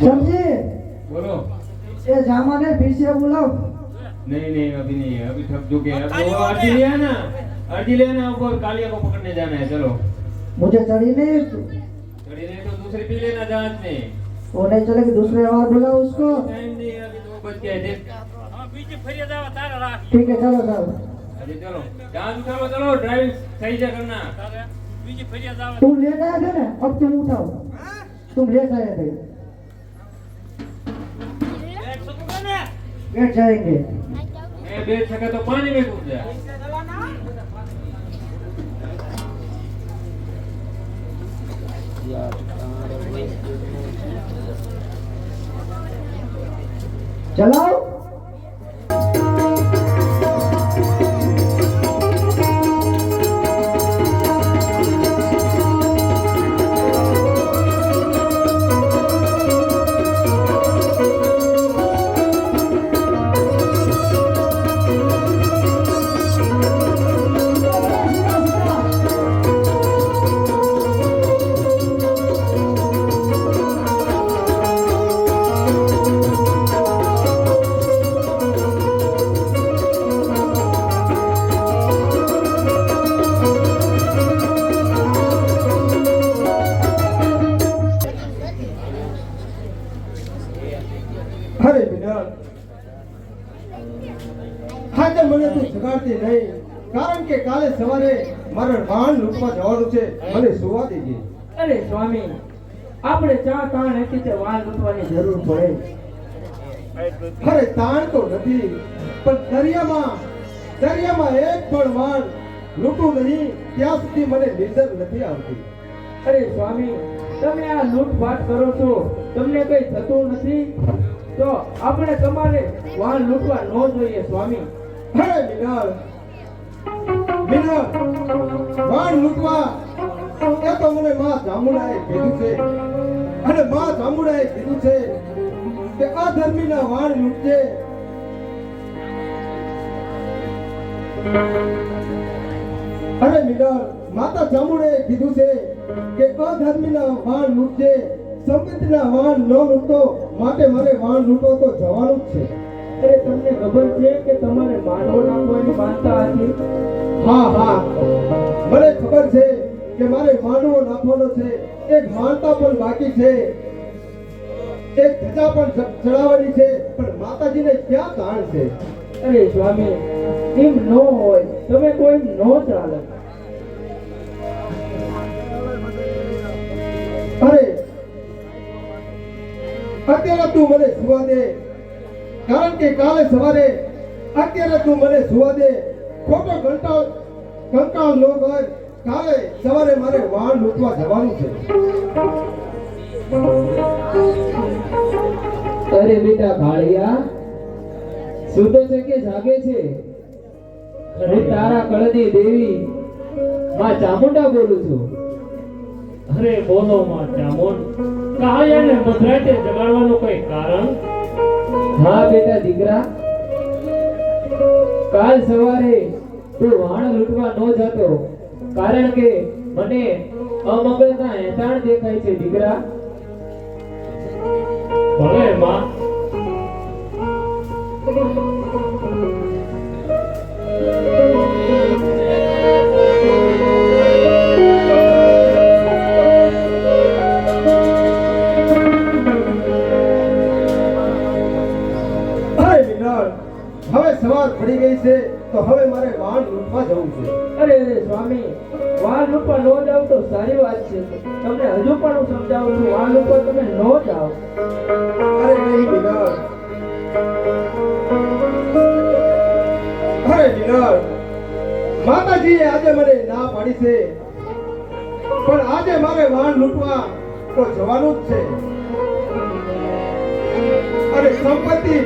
समझे? बोलो। ये जामाने फिर से बुलाओ। नहीं नहीं अभी नहीं है अभी थक चुके हैं। अब वो अर्जी लिया ना अर्जी लिया ना वो कालिया को पकड़ने जाना है चलो। मुझे चढ़ी नहीं चढ़ी नहीं तो दूसरी पी लेना जहाज़ में। वो नहीं चलेगी दूसरे बार बुलाओ उसको। टाइम नहीं है अभी दो बज गए देख। ठीक है चलो चलो। अभी चलो जहाज़ उठाओ चलो ड्राइविंग सही से करना। તું લેટ આયા છે ને અબ ઉઠાવ તું લેટ આયા છે. બેઠ શકો ને બેઠ તો પાણી મે કૂદ જાય ચલાવ. વાહન જવાનું છે. મને સુવા દેજે અરે સ્વામી આપણે ચા તાણ હતી તે વાલ લૂંટવાની જરૂર પડે. અરે તાણ તો નથી પણ દરિયામાં દરિયામાં એક પણ વાણ લૂંટું નહીં ત્યાં સુધી મને નિંદર નથી આવતી. અરે સ્વામી તમે આ લૂંટફાટ કરો છો તમને કઈ થતું નથી? તો આપણે તમારે વાહન લૂંટવા ન જોઈએ સ્વામી. અરે વિનર વિનર વાણ લૂંટવા જામુડાએ કીધું છે. કે આ ધર્મીના વાણ લૂંટજે અરે અધર્મીના વાણ લૂંટજે સંગીતના વાણ ન લૂંટો માટે મારે વાણ લૂંટો તો જવાનું જ છે. અરે તમને ખબર છે કે તમારે માંડવો નાખવાની માનતા હતી? હા હા. મને ખબર છે કે મારે માનવો નાખવાનો છે. એક માનતા પણ બાકી છે. એક ધજા પણ ચડાવવાની છે. પણ માતાજીને ક્યાં તાણ છે? અરે સ્વામી એમ ન હોય તમે કોઈ ન ચાલે. અરે અત્યારે તું મને સુવા દે. કારણ કે કાલે સવારે અત્યારે તું મને સુવા દે. ખોટો કંટાળ કંટાળ ન કર કાલે સવારે મારે વાણ લૂંટવા જવાનું છે. અરે બેટા ભાળિયા સુતો છે કે જાગે છે? અરે તારા કળની દેવી માં ચામુંડા બોલું છું. અરે બોલો માં ચામુંડ. કાળિયાને મધરાતે જગાડવાનું કોઈ કારણ? હા બેટા દીકરા, કાલ સવારે તું વાણ લૂંટવા ન જતો, કારણ કે મને અમંગળના હેતાણ દેખાય છે દીકરા. ભલે, માં. વિનર હવે સવાર પડી ગઈ છે તો હવે મારે વાણ લૂંટવા જવું છે. અરે અરે સ્વામી વાળ લૂંટવા નો જાવ તો સારી વાત છે. તમને હજુ પણ હું સમજાવું છું વાળ લૂંટવા તમે નો જાઓ. અરે નહીં વિનર અરે વિનર માતાજીએ આજે મને ના પાડી છે. પણ આજે મારે વાણ લૂંટવા તો જવાનું જ છે. અરે સંપત્તિ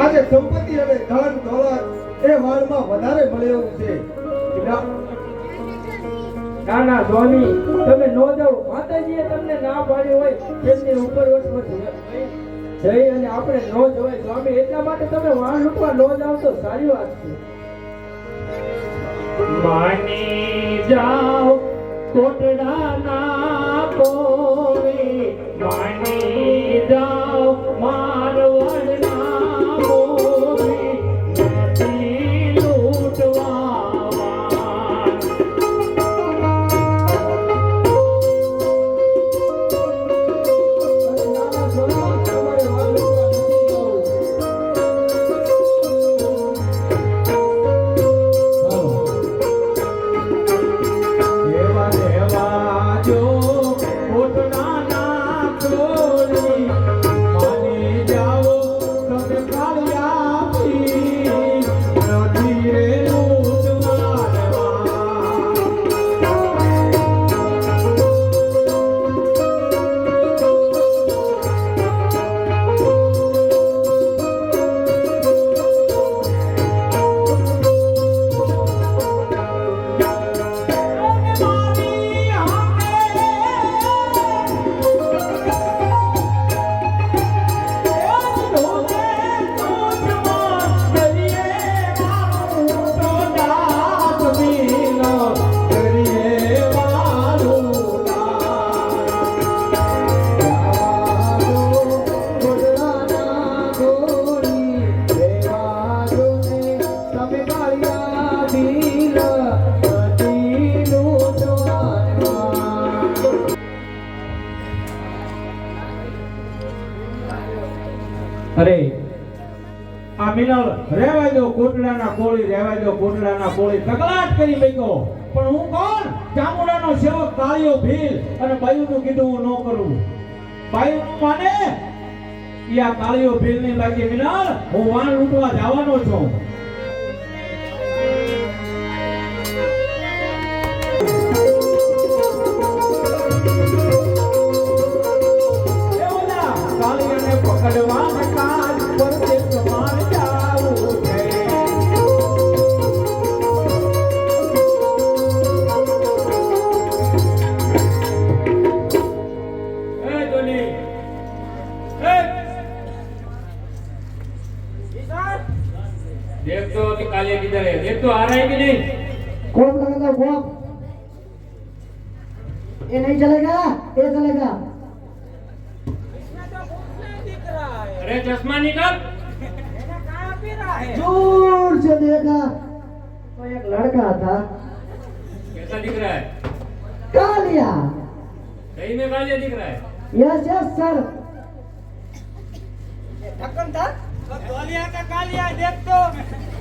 આજે સંપત્તિ અને ધન દોલત એ વાળમાં વધારે મળે એવું છે. ના ના સ્વામી તમે નો જાઓ. માતાજીએ તમને ના પાડી હોય તેમની ઉપર જઈ અને આપણે નો જવાય. સ્વામી એટલા માટે તમે વાળ ઉપર નો જાઓ તો સારી વાત છે. માની જાઓ કોટડાના કોળી માની જાઓ મારવડના દો કોળી રહેવા દો કોટડાના કોળી તકલાટ કરી બેઠો પણ હું કોણ? ચામુંડાનો સેવક કાળિયો ભીલ. અને બાયુનું કીધું, હું ન કરું. બાયુનું માને ઈ આ કાળિયો ભીલની લાગી મિનલ હું વાણ લૂંટવા જવાનો છું. કાળિયાને પકડવા કાજ तो आ रहा है कि नहीं? कौन लगेगा वो? ये नहीं चलेगा ये चलेगा। अरे चश्मा निकाल। दूर से देखा। तो एक लड़का था। कैसा दिख रहा है? कालिया। सही में कालिया दिख रहा है। Yes yes sir. ढक्कन था। कालिया का कालिया देख तो।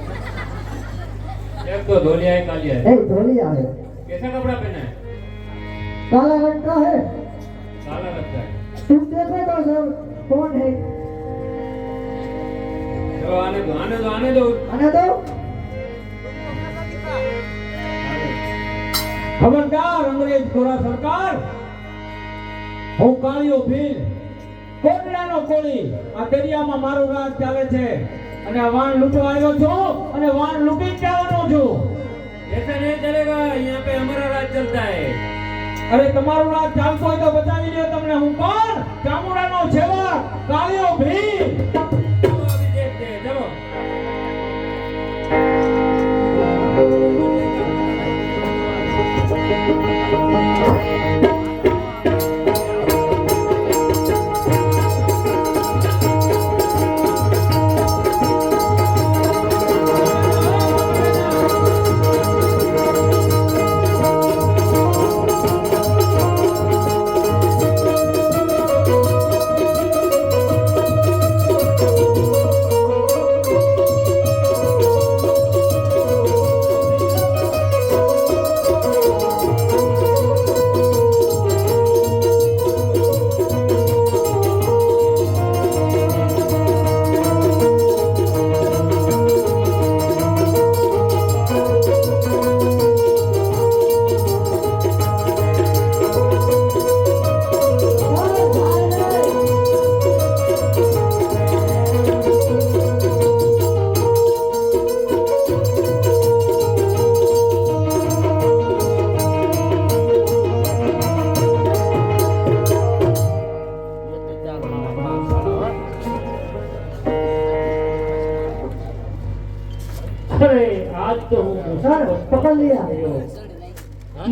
धोलिया है कालिया है ए धोलिया है कैसा कपड़ा पहना है काला रंग का है काला लगता है तुम देखो तो सर कौन है चलो आने दो आने दो आने दो आने दो ખબરદાર અંગ્રેજ ગોરા સરકાર હું કાળિયો ભીલ કોટડાનો કોળી આ દરિયામાં મારું રાજ ચાલે છે અને આ વાણ લૂંટવા આવ્યો છું અને વાણ લૂંટી જ જવાનો છું ऐसा नहीं चलेगा यहाँ पे हमारा राज चलता है અરે તમારું રાજ ચાલતું હોય તો બતાવી લ્યો તમને હું કોણ ચામુંડાનો સેવક કાળિયો ભીલ ચલો અભી देखते हैं ચલો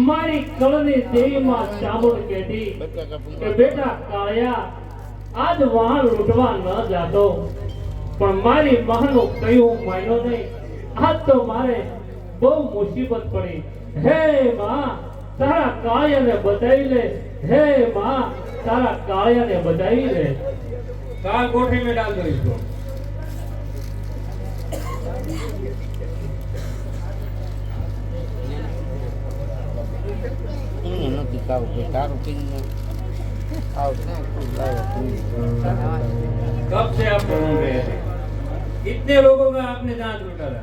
મારી કળની દેવીમાં ચામુંડ કહેતી કે બેટા કાળિયા, આજ વાહન લૂંટવા ન જાતો. પણ મારી માનું કયો માન્યો નહીં. આજ તો મારે બહુ મુસીબત પડી. હે માં, તારા કાળિયાને બતાવી લે. હે માં, તારા કાળિયાને બતાવી લે. કાળ કોઠી મેં ડાલ કરી कब से आप घूम रहे थे कितने लोगों का आपने दांत उठाला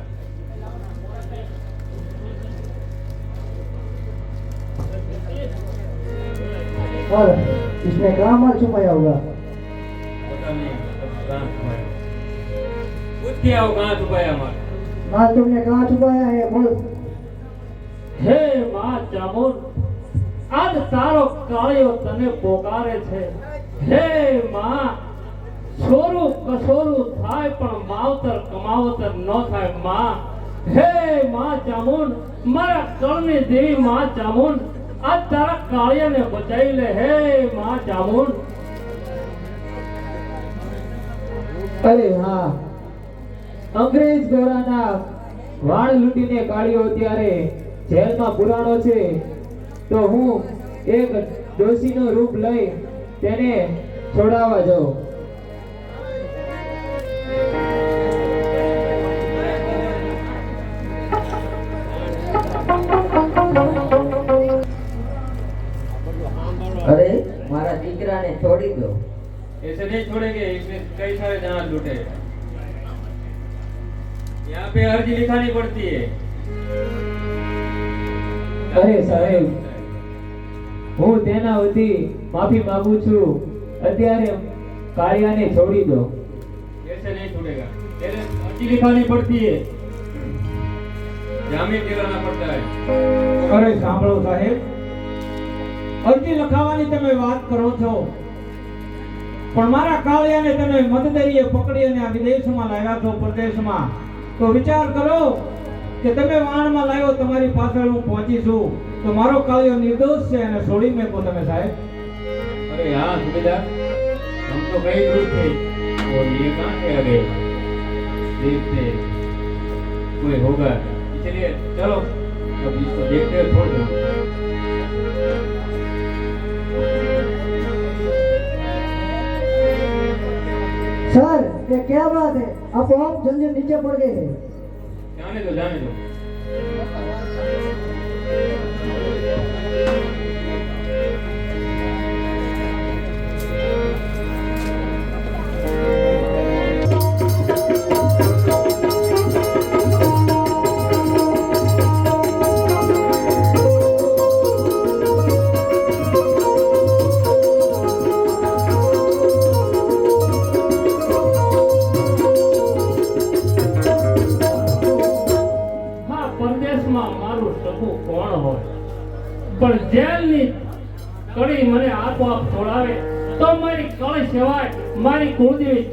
और इसमें काम और छुपाया होगा। कुछ नहीं मतलब कहाँ छुपाया। पूछ के छुपाया माल माल तुमने कहा छुपाया है? बोल। हे माँ चामोर આજ તારો કાળિયો તને પોકારે છે. હે માં છોરું કસોરું થાય પણ માવતર કમાવતર ન થાયમાં. હે માં ચામુંડ, મારા કળની દેવી માં ચામુંડ, આજ તારા કાળિયાને બચાવી લે. હે માં ચામુંડ. અરે હા. અંગ્રેજ ગોરાના વાળ લૂંટીને કાળિયો ત્યારે જેલમાં પુરાણો છે. તો હું એક ડોશીનું રૂપ લઈ તેને છોડાવવા જાઉં અરે મારા દીકરાને છોડી દો ऐसे नहीं छोड़ेंगे इसमें कई सारे दांत लूटे यहाँ पे अर्जी लिखानी पड़ती है અરે સાહેબ હું તેના વતી માફી માંગુ છું અત્યારે કાળિયાને છોડી દો ऐसे नहीं छूटेगा तेरे अर्जी लिखानी पड़ती है जामीन दिलाना पड़ता है અરે સાંભળો સાહેબ અરજી લખાવાની તમે વાત કરો છો પણ મારા કાળિયાને તમે મતદરીએ પકડી અને આ વિદેશમાં લાવ્યા છો પ્રદેશમાં તો વિચાર કરો કે તમે વાણમાં લાવ્યો તમારી પાછળ હું પહોંચી છું તો મારો કાળિયો નિર્દોષ છે અને છોડી મેકો તમે સાહેબ અરે हाँ सुबेदार हम तो कई दूर थे और ये कहाँ से आ गए देखते कोई होगा इसलिए चलो अब इसको देखते हुए छोड़ दो सर ये क्या बात है आप आप जंजीर नीचे पड़ गए हैं जाने दो जाने दो હા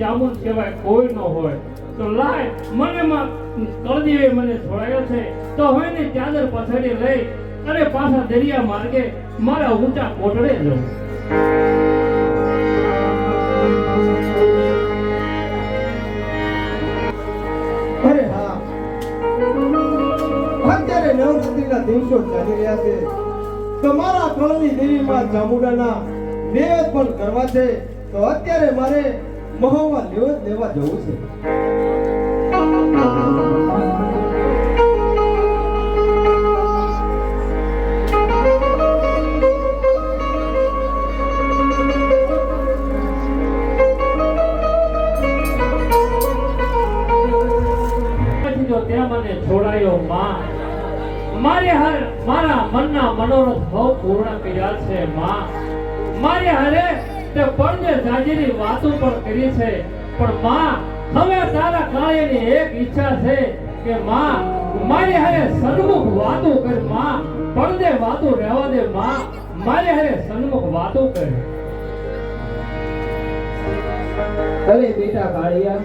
ચામુંડ કહેવાય, કોઈ ન હોય. તો લાય, મને માં કળદેવી મને છોડાયો છે, તો હવે ને ચાદર પછાડી લઈ અને પાછા દરિયા માર્ગે મારા ઊંચા કોટડે જવું અરે હા. અત્યારે નવરાત્રીના દિવસો ચાલી રહ્યા છે. તમારા કળની દેવીમાં ચામુંડાના નૈવેદ્ય પણ કરવા છે. તો અત્યારે મારે મહોવા લેવા જવું છે મને છોડાયો માં મારે હર મારા મનના મનોરથ બહુ પૂર્ણ કર્યા છે માં મારે હરે તે પડદે જાજીની વાતો પણ કરી છે. પણ માં, હવે તારા કાળેની એક ઈચ્છા છે કે માં, મારી હારે સન્મુખ વાતો કરમાં. પડદે વાતો રહેવા દે માં. મારી હારે સન્મુખ વાતો કર. અરે બેટા કાળિયા,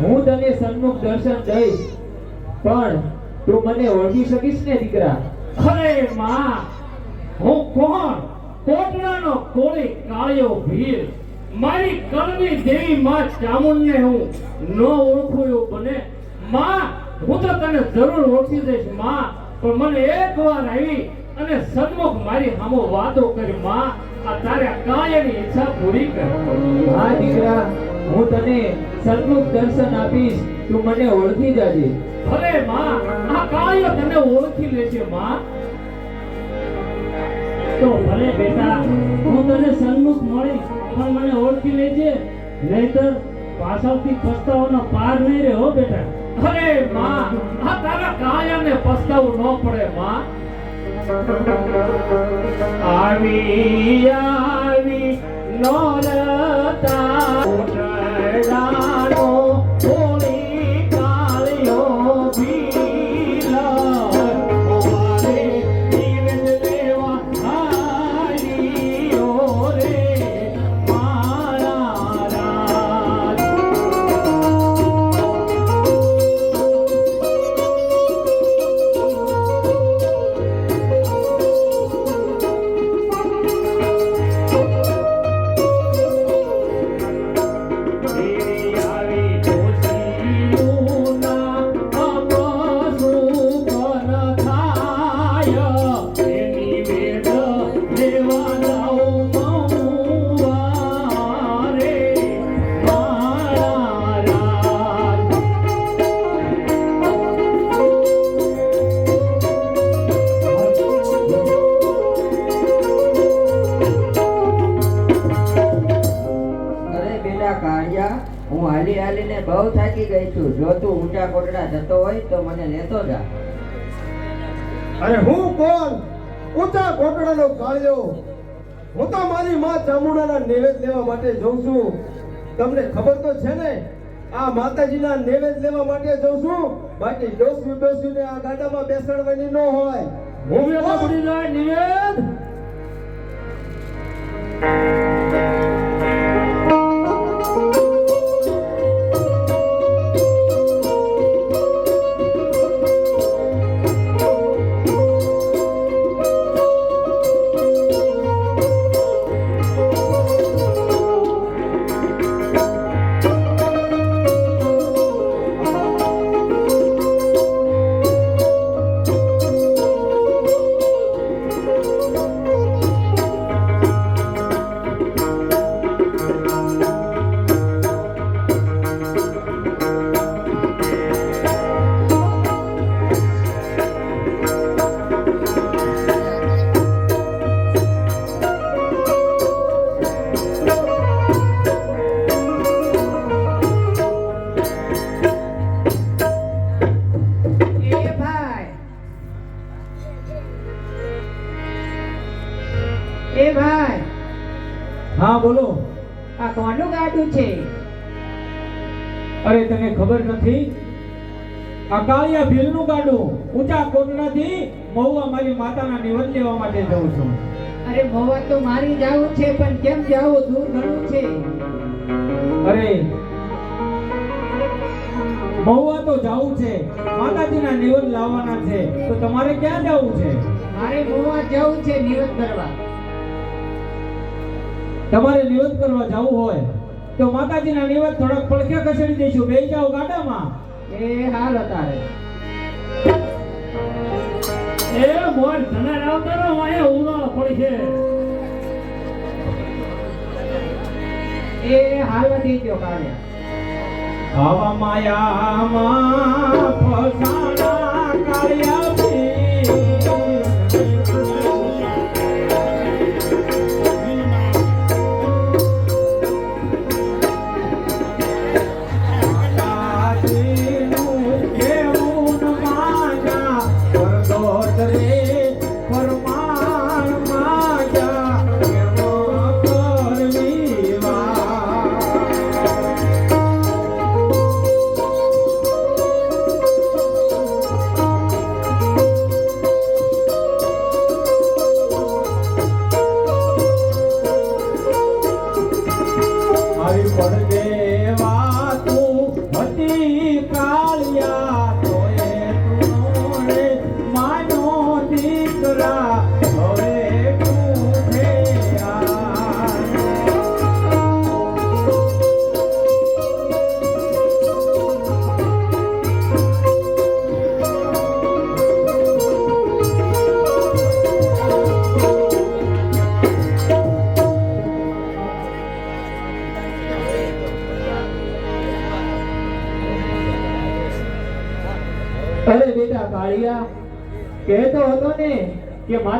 હું તને સન્મુખ દર્શન દઈશ, પણ તું મને ઓળખી શકીશ ને દીકરા? અરે માં, હું કોણ? કોટડાનો કોળી કાળિયો ભીર મારી કળની દેવી માં ચામુંડને હું ન ઓળખું એવું બને. માં હું તો તને જરૂર ઓળખી દઈશમાં. પણ મને એક વાર આવી અને સન્મુખ મારી સામો વાતો કરી માં આ તારે કાયની ઈચ્છા પૂરી કર. હા દીકરા હું તને સન્મુખ દર્શન આપીશ તું મને ઓળખી જાજે. ભલે માં આ કાયો તને ઓળખી લેશે માં. તો ભલે બેટા હું તને સન્મુખ મળી પણ મને ઓળખી લેજે. નહીતર પાછળથી પસ્તાવાનો પાર નહીં રહે હો બેટા. અરે માં, આ તારા કાયાને પસ્તાવું ન પડે, માં. આવી આવી, નોરતા ઉઠડાનો જો તું ઊંચા કોટડા જતો હોય તો મને લેતો જા. અરે હું કોણ? ઊંચા કોટડાનો કાળિયો હું તો મારી માં ચામુંડાના નિવેદ લેવા માટે જઉં છું. તમને ખબર તો છે ને આ માતાજીના નિવેદ લેવા માટે જઉં છું. બાકી ડોસી ને આ ગાડામાં બેસાડવાની ન હોય. હું જાય નિવેદ! કોનું છે. અરે તને ખબર નથી? અકાળિયા કાળિયા ભીલનું ગાડું ઊંચા કોટડાથી મહુવા મારી માતાના નિવત લેવા માટે જઉં છું. અરે મહુવા તો મારી જાવું છે પણ કેમ જાવું દૂર ઘણું છે? અરે મહુવા તો જાવું છે માતાજીના નિવત લાવવાના છે તો તમારે ક્યાં જવું છે? મારે મહુવા જવું છે નિવત કરવા. તમારે નિવત કરવા જવું હોય? તો માતાજીના નિવત થોડોક પડખે ખસેડી દઈશું. બે જાઓ ગાડામાં. એ હાલ તારે એ મોર ધના આવતા રહો અહીંયા ઉનાળો પડી છે. એ હાલવા દીજો કાળિયા માયા માયામાં ફસાણા કાળિયા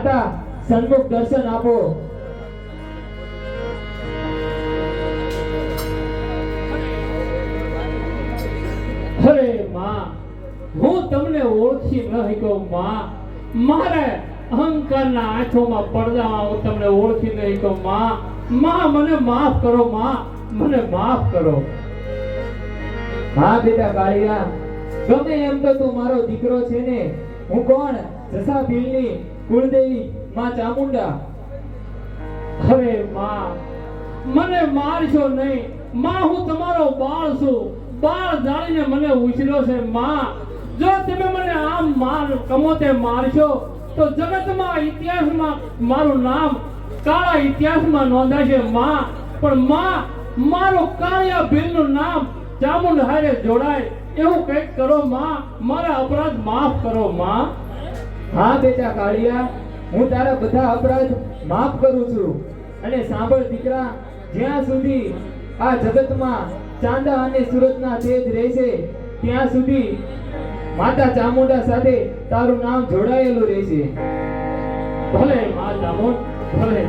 માતા સન્મુખ દર્શન આપો. હરે માં, હું તમને ઓળખી ન શક્યો માં. મારે અહંકારના આંખોમાં પડદામાં હું તમને ઓળખી ન શક્યો માં. માં, મને માફ કરો માં. મને માફ કરો. હા, બેટા કાળિયા, ગમે એમ તો તું મારો દીકરો છે ને. હું કોણ? જસા ભીલની કુળદેવી માં ચામુંડા. હવે માં, મને મારશો નહીં. માં, હું તમારો બાળ છું. બાળ જાણીને મને ઉછર્યો છે, માં. જો તમે મને આમ માર કમોતે મારશો, તો જગતમાં ઇતિહાસમાં મારું નામ કાળા ઇતિહાસમાં નોંધાશે, માં. પણ માં, મારો કાળિયા ભીલનું નામ ચામુંડ હારે જોડાય. એવું કંઈક કરો, માં. મારા અપરાધ માફ કરો, માં. હા બેટા કાળિયા, હું તારા બધા અપરાધ માફ કરું છું. અને સાંભળ દીકરા, જ્યાં સુધી આ જગતમાં ચાંદા અને સુરતના તેજ રહેશે, ત્યાં સુધી માતા ચામુંડા સાથે તારું નામ જોડાયેલું રહેશે. ભલે મા ચામુંડ, ભલે.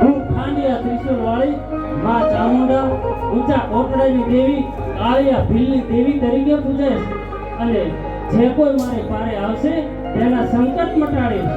હું ખાંડિયા ત્રિશુલ વાળી મા ચામુંડા, ઊંચા કોટડાની દેવી, કાળિયા ભીલની દેવી તરીકે પૂજાય અને જે કોઈ મારે પારે આવશે તેના સંકટ મટાડે છે.